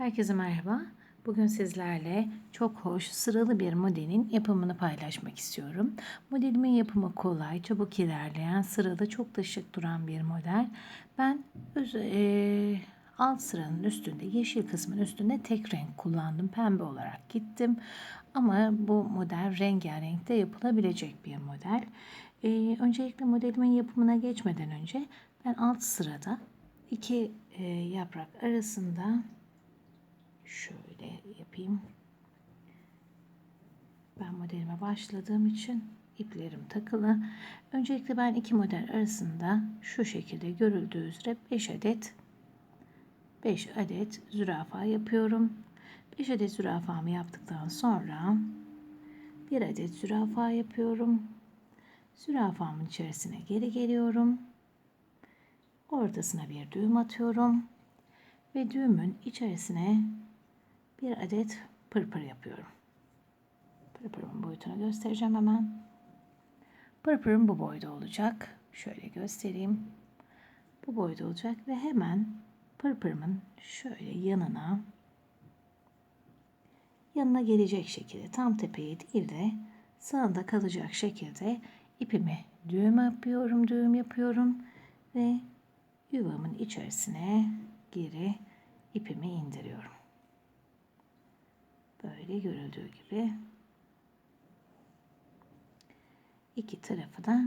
Herkese merhaba. Bugün sizlerle çok hoş sıralı bir modelin yapımını paylaşmak istiyorum. Modelimin yapımı kolay, çabuk ilerleyen, sıralı çok da şık duran bir model. Ben öz, e, alt sıranın üstünde, yeşil kısmın üstünde tek renk kullandım. Pembe olarak gittim. Ama bu model rengarenk de yapılabilecek bir model. E, öncelikle modelimin yapımına geçmeden önce ben alt sırada iki e, yaprak arasında şöyle yapayım. Ben modelime başladığım için iplerim takılı. Öncelikle ben iki model arasında şu şekilde görüldüğü üzere 5 adet 5 adet zürafa yapıyorum. 5 adet zürafamı yaptıktan sonra bir adet zürafa yapıyorum. Zürafamın içerisine geri geliyorum. Ortasına bir düğüm atıyorum ve düğümün içerisine bir adet pırpır yapıyorum. Pırpırın boyutunu göstereceğim hemen. Pırpırım bu boyda olacak. Şöyle göstereyim. Bu boyda olacak ve hemen pırpırımın şöyle yanına yanına gelecek şekilde tam tepeye değil de sağında kalacak şekilde ipimi düğüm yapıyorum, düğüm yapıyorum ve yuvamın içerisine geri ipimi indiriyorum. Böyle görüldüğü gibi iki tarafı da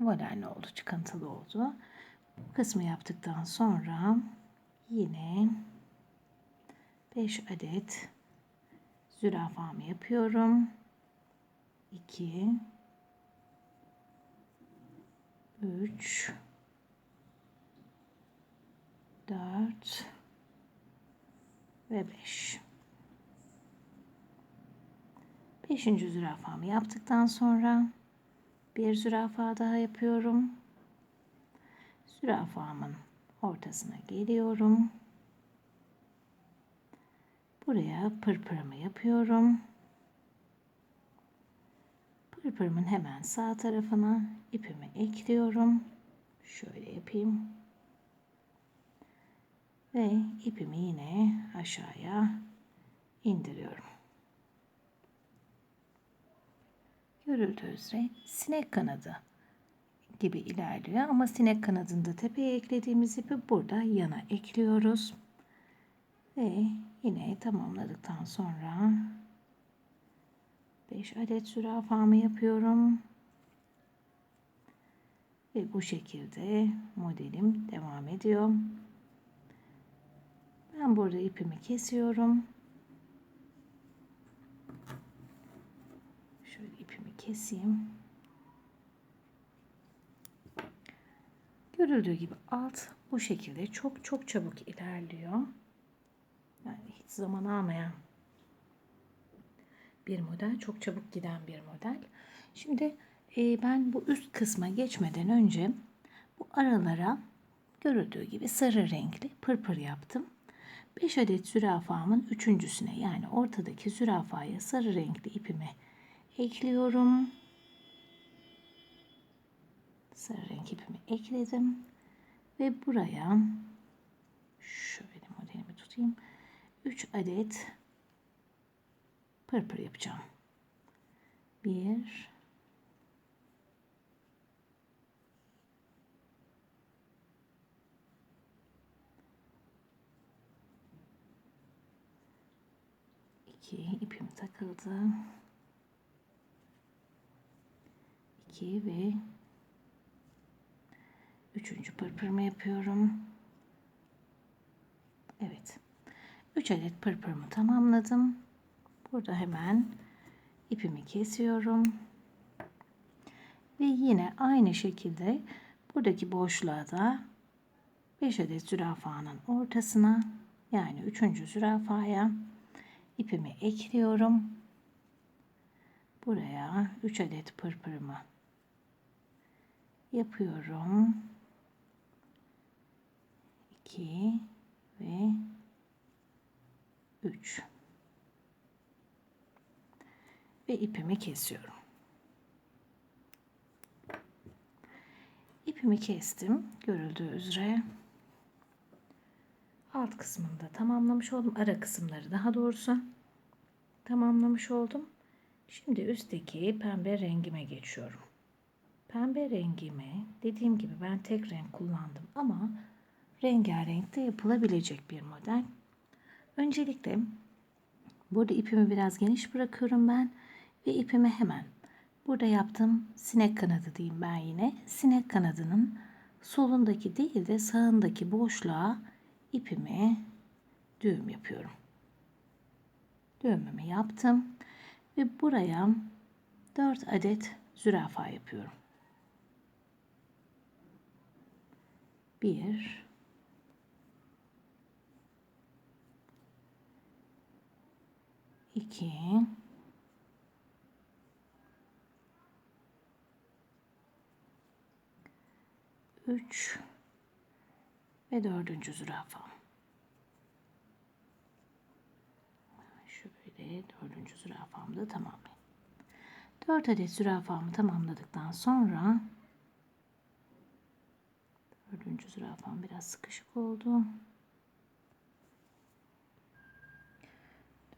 volenli oldu, çıkıntılı oldu. Bu kısmı yaptıktan sonra yine 5 adet zürafamı yapıyorum. 2 3 4 ve 5. Beşinci zürafamı yaptıktan sonra bir zürafa daha yapıyorum. Zürafamın ortasına geliyorum. Buraya pırpırımı yapıyorum. Pırpırımın hemen sağ tarafına ipimi ekliyorum. Şöyle yapayım. Ve ipimi yine aşağıya indiriyorum. Görüldüğü üzere sinek kanadı gibi ilerliyor ama sinek kanadında tepeye eklediğimiz ipi burada yana ekliyoruz. Ve yine tamamladıktan sonra 5 adet zürafamı yapıyorum. Ve bu şekilde modelim devam ediyor. Ben burada ipimi kesiyorum. Şöyle ipimi keseyim. Görüldüğü gibi alt bu şekilde çok çok çabuk ilerliyor. Yani hiç zaman almayan bir model. Çok çabuk giden bir model. Şimdi e, ben bu üst kısma geçmeden önce bu aralara görüldüğü gibi sarı renkli pırpır yaptım. 5 adet zürafamın üçüncüsüne yani ortadaki zürafaya sarı renkli ipimi ekliyorum. Sarı renk ipimi ekledim. Ve buraya şöyle modelimi tutayım. 3 adet pırpır yapacağım. 1 2 ipim takıldı. 2 ve üçüncü pırpırımı yapıyorum. Evet. 3 adet pırpırımı tamamladım. Burada hemen ipimi kesiyorum. Ve yine aynı şekilde buradaki boşluğa da 5 adet zürafanın ortasına yani 3. zürafaya ipimi ekliyorum. Buraya 3 adet pırpırımı yapıyorum. 2 ve 3 ve ipimi kesiyorum. İpimi kestim görüldüğü üzere. alt kısmını da tamamlamış oldum. Ara kısımları daha doğrusu tamamlamış oldum. Şimdi üstteki pembe rengime geçiyorum. Pembe rengimi dediğim gibi ben tek renk kullandım ama rengarenk de yapılabilecek bir model. Öncelikle burada ipimi biraz geniş bırakıyorum ben ve ipimi hemen burada yaptığım sinek kanadı diyeyim ben yine. Sinek kanadının solundaki değil de sağındaki boşluğa ipimi düğüm yapıyorum. Düğümümü yaptım ve buraya 4 adet zürafa yapıyorum. 1 2 3 ve dördüncü zürafa. Şöyle dördüncü zürafamı da tamamlayayım. 4 adet zürafamı tamamladıktan sonra dördüncü zürafam biraz sıkışık oldu.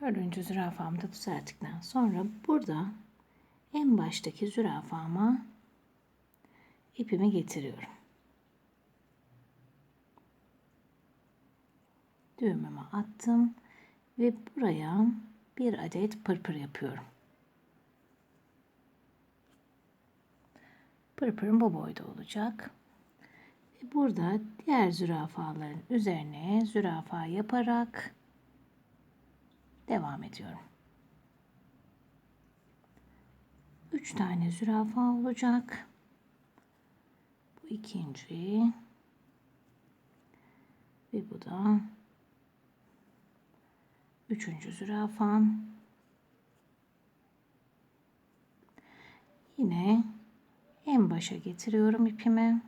Dördüncü zürafamı da düzelttikten sonra burada en baştaki zürafama ipimi getiriyorum. düğümümü attım ve buraya bir adet pırpır yapıyorum. Pırpırım bu boyda olacak. Burada diğer zürafaların üzerine zürafa yaparak devam ediyorum. 3 tane zürafa olacak. Bu ikinci ve bu da Üçüncü zürafam. Yine en başa getiriyorum ipimi.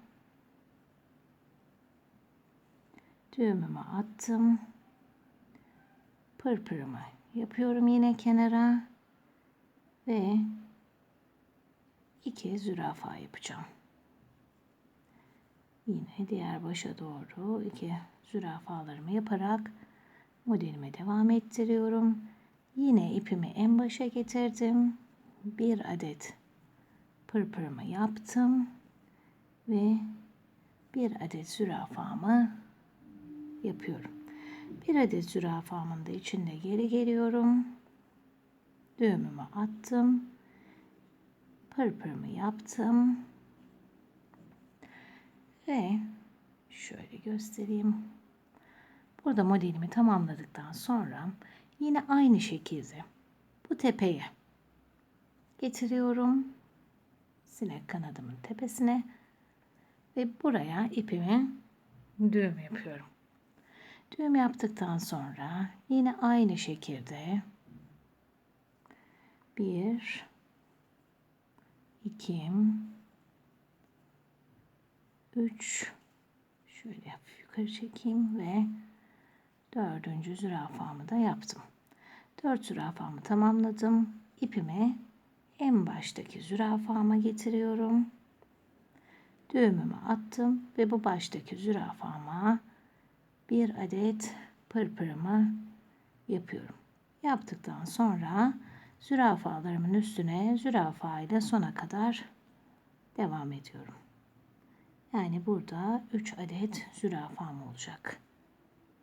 Düğümümü attım. Pırpırımı yapıyorum yine kenara. Ve iki zürafa yapacağım. Yine diğer başa doğru iki zürafalarımı yaparak modelime devam ettiriyorum. Yine ipimi en başa getirdim. Bir adet pırpırımı yaptım ve bir adet zürafamı yapıyorum. Bir adet zürafamın da içinde geri geliyorum. Düğümümü attım. Pırpırımı yaptım. Ve şöyle göstereyim. Burada modelimi tamamladıktan sonra yine aynı şekilde bu tepeye getiriyorum. Sinek kanadımın tepesine ve buraya ipimi düğüm yapıyorum. Düğüm yaptıktan sonra yine aynı şekilde bir, iki, üç, şöyle yukarı çekeyim ve dördüncü zürafamı da yaptım. Dört zürafamı tamamladım. İpimi en baştaki zürafama getiriyorum. Düğümümü attım ve bu baştaki zürafama bir adet pırpırımı yapıyorum. Yaptıktan sonra zürafalarımın üstüne zürafa ile sona kadar devam ediyorum. Yani burada 3 adet zürafam olacak.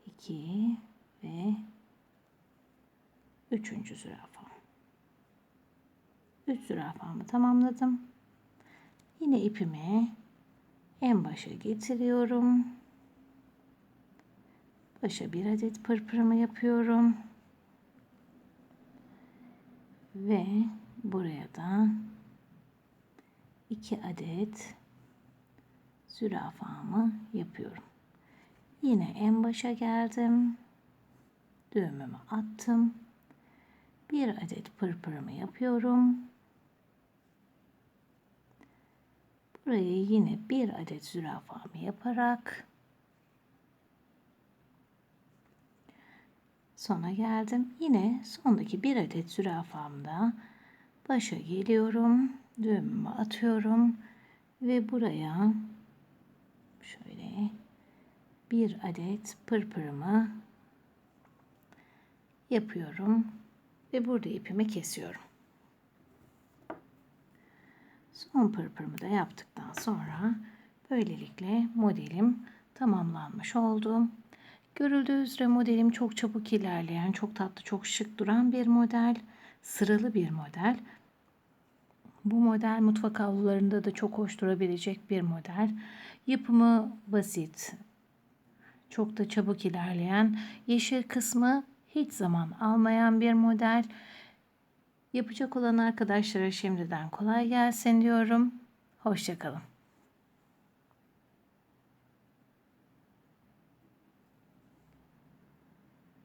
2 ve 3. zürafam. 3 zürafamı tamamladım. Yine ipimi en başa getiriyorum. Başa bir adet pırpırımı yapıyorum. Ve buraya da iki adet zürafamı yapıyorum. Yine en başa geldim. Düğümümü attım. Bir adet pırpırımı yapıyorum. Burayı yine bir adet zürafamı yaparak sona geldim. Yine sondaki bir adet zürafamda başa geliyorum. Düğümümü atıyorum ve buraya şöyle bir adet pırpırımı yapıyorum ve burada ipimi kesiyorum. Son pırpırımı da yaptıktan sonra böylelikle modelim tamamlanmış oldu. Görüldüğü üzere modelim çok çabuk ilerleyen, çok tatlı, çok şık duran bir model. Sıralı bir model. Bu model mutfak havlularında da çok hoş durabilecek bir model. Yapımı basit, çok da çabuk ilerleyen, yeşil kısmı hiç zaman almayan bir model. Yapacak olan arkadaşlara şimdiden kolay gelsin diyorum. Hoşçakalın.